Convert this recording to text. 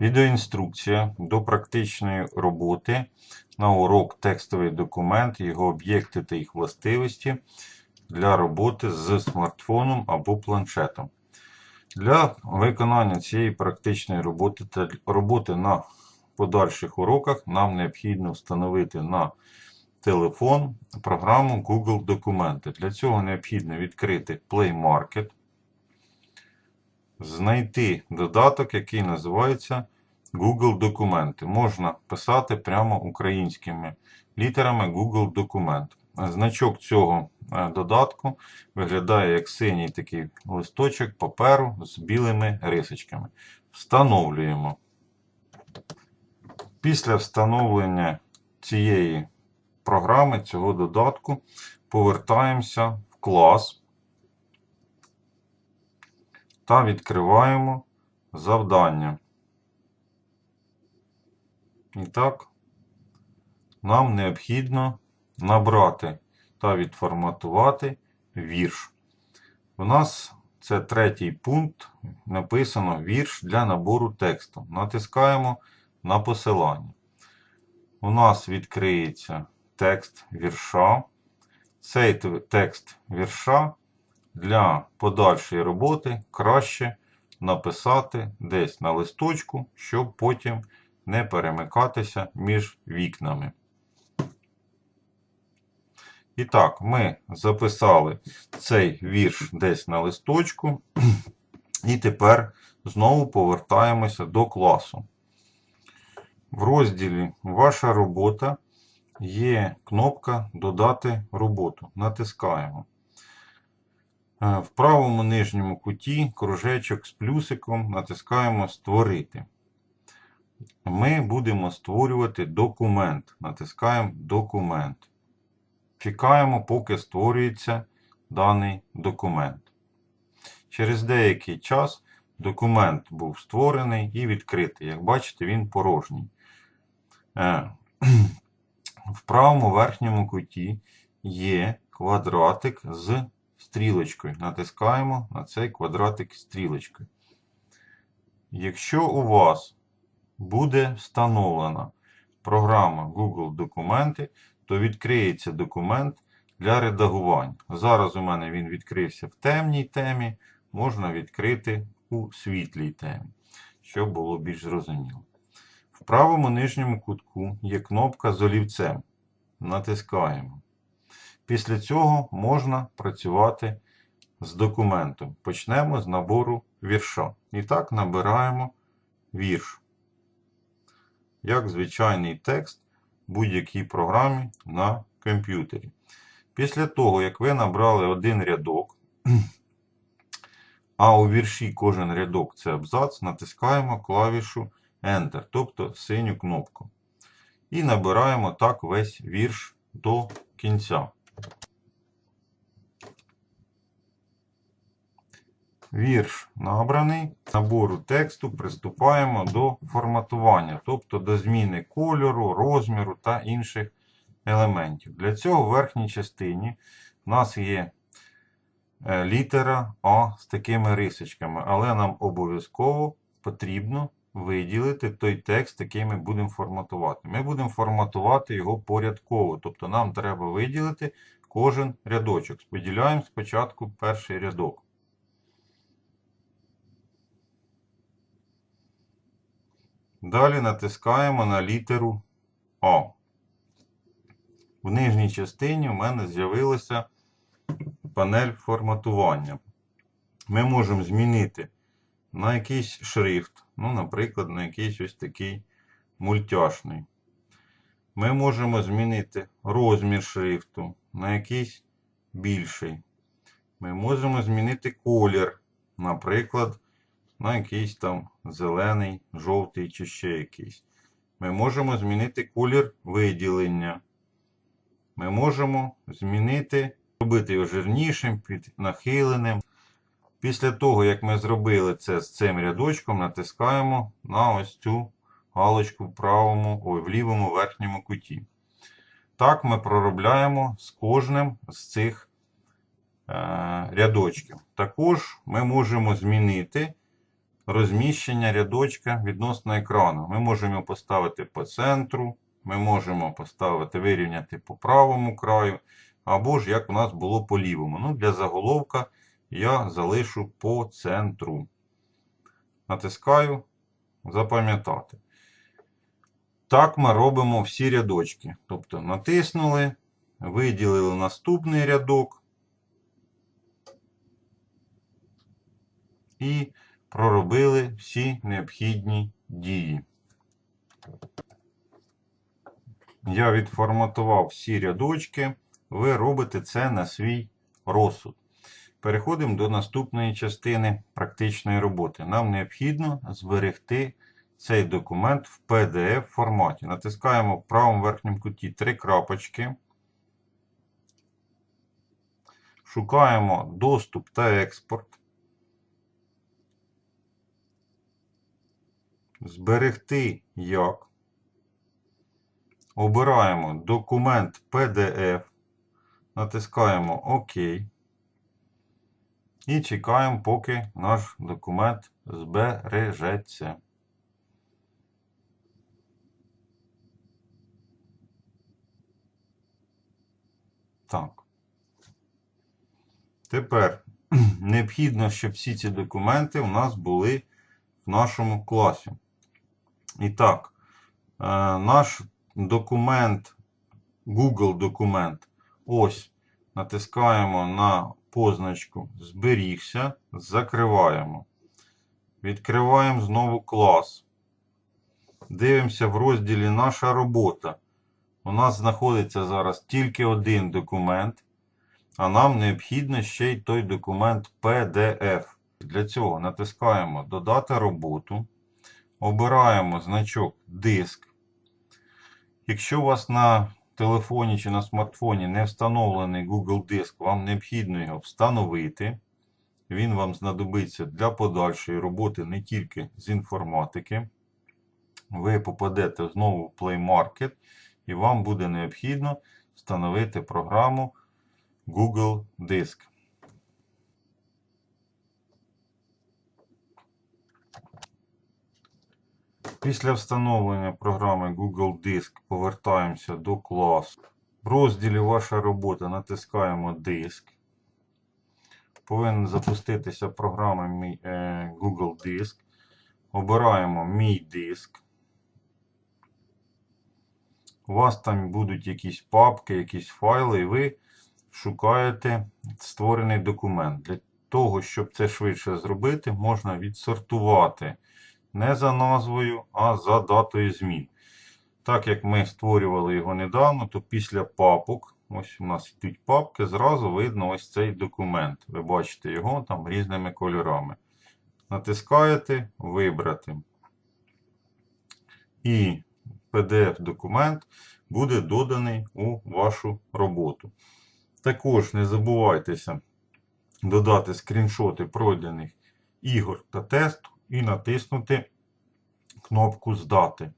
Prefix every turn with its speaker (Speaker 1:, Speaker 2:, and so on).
Speaker 1: Відеоінструкція до практичної роботи на урок текстовий документ, його об'єкти та їх властивості для роботи з смартфоном або планшетом. Для виконання цієї практичної роботи та роботи на подальших уроках нам необхідно встановити на телефон програму Google Документи. Для цього необхідно відкрити Play Market, знайти додаток, який називається Google Документи. Можна писати прямо українськими літерами Google Документ. Значок цього е, додатку виглядає як синій такий листочок паперу з білими рисочками. Встановлюємо. Після встановлення цієї програми, цього додатку, повертаємося в клас та відкриваємо завдання. І так, нам необхідно набрати та відформатувати вірш. У нас це третій пункт. Написано вірш для набору тексту. Натискаємо на посилання. У нас відкриється текст вірша. Цей текст вірша для подальшої роботи краще написати десь на листочку, щоб потім не перемикатися між вікнами. І так, ми записали цей вірш десь на листочку, і тепер знову повертаємося до класу. В розділі Ваша робота є кнопка Додати роботу. Натискаємо. Е, В правому нижньому куті кружечок з плюсиком натискаємо Створити. Ми будемо створювати документ. Натискаємо Документ. Чекаємо, поки створюється даний документ. Через деякий час документ був створений і відкритий. Як бачите, він порожній. Е, В правому верхньому куті є квадратик з стрілочкою. Натискаємо на цей квадратик стрілочкою. Якщо у вас буде встановлена програма Google Документи, то відкриється документ для редагування. Зараз у мене він відкрився в темній темі, можна відкрити у світлій темі, щоб було більш зрозуміло. В правому нижньому кутку є кнопка з олівцем. Натискаємо. Після цього можна працювати з документом. Почнемо з набору вірша. І так набираємо вірш. Як звичайний текст в будь-якій програмі на комп'ютері. Після того, як ви набрали один рядок, а у вірші кожен рядок це абзац, натискаємо клавішу Enter, тобто синю кнопку. І набираємо так весь вірш до кінця. Вірш набраний. Набору тексту приступаємо до форматування, тобто до зміни кольору, розміру та інших елементів. Для цього в верхній частині в нас є е, літера А з такими рисочками, але нам обов'язково потрібно виділити той текст, який ми будемо форматувати. Ми будемо форматувати його порядково, тобто нам треба виділити кожен рядочок. Споділяємо спочатку перший рядок. Далі натискаємо на літеру А. В нижній частині у мене з'явилася панель форматування. Ми можемо змінити на якийсь шрифт, ну, наприклад, на якийсь ось такий мультяшний. Ми можемо змінити розмір шрифту на якийсь більший. Ми можемо змінити колір, наприклад, на якийсь там зелений, жовтий чи ще якийсь. Ми можемо змінити колір виділення. Ми можемо змінити, зробити його жирнішим, під нахиленим. Після того, як ми зробили це з цим рядочком, натискаємо на ось цю галочку в правому, ой, в лівому верхньому куті. Так ми проробляємо з кожним з цих е, рядочків. Також ми можемо змінити розміщення рядочка відносно екрану. Ми можемо поставити по центру, ми можемо поставити, вирівняти по правому краю, або ж як у нас було по лівому. Ну, для заголовка я залишу по центру. Натискаю запам'ятати. Так ми робимо всі рядочки. Тобто натиснули, виділили наступний рядок і проробили всі необхідні дії. Я відформатував всі рядочки. Ви робите це на свій розсуд. Переходимо до наступної частини практичної роботи. Нам необхідно зберегти цей документ в PDF форматі. Натискаємо в правому верхньому куті три крапочки. Шукаємо доступ та експорт. Зберегти як. Обираємо документ PDF. Натискаємо ОК. І чекаємо, поки наш документ збережеться. Так. Тепер необхідно, щоб всі ці документи у нас були в нашому класі. І так, е, наш документ, Google документ, ось натискаємо на позначку Зберігся, закриваємо. Відкриваємо знову клас. Дивимося в розділі Наша робота. У нас знаходиться зараз тільки один документ, а нам необхідно ще й той документ PDF. Для цього натискаємо Додати роботу. Обираємо значок Диск. Якщо у вас на телефоні чи на смартфоні не встановлений Google Диск, вам необхідно його встановити. Він вам знадобиться для подальшої роботи не тільки з інформатики. Ви попадете знову в Play Market і вам буде необхідно встановити програму Google Диск. Після встановлення програми Google Диск повертаємося до класу. В розділі Ваша робота натискаємо Диск. Повинен запуститися програма е, Google Диск. Обираємо Мій диск. У вас там будуть якісь папки, якісь файли, і ви шукаєте створений документ. Для того, щоб це швидше зробити, можна відсортувати не за назвою, а за датою змін. Так як ми створювали його недавно, то після папок, ось у нас йдуть папки, зразу видно ось цей документ. Ви бачите його там різними кольорами. Натискаєте Вибрати. І PDF-документ буде доданий у вашу роботу. Також не забувайтеся додати скріншоти пройдених ігор та тесту і натиснути кнопку Здати.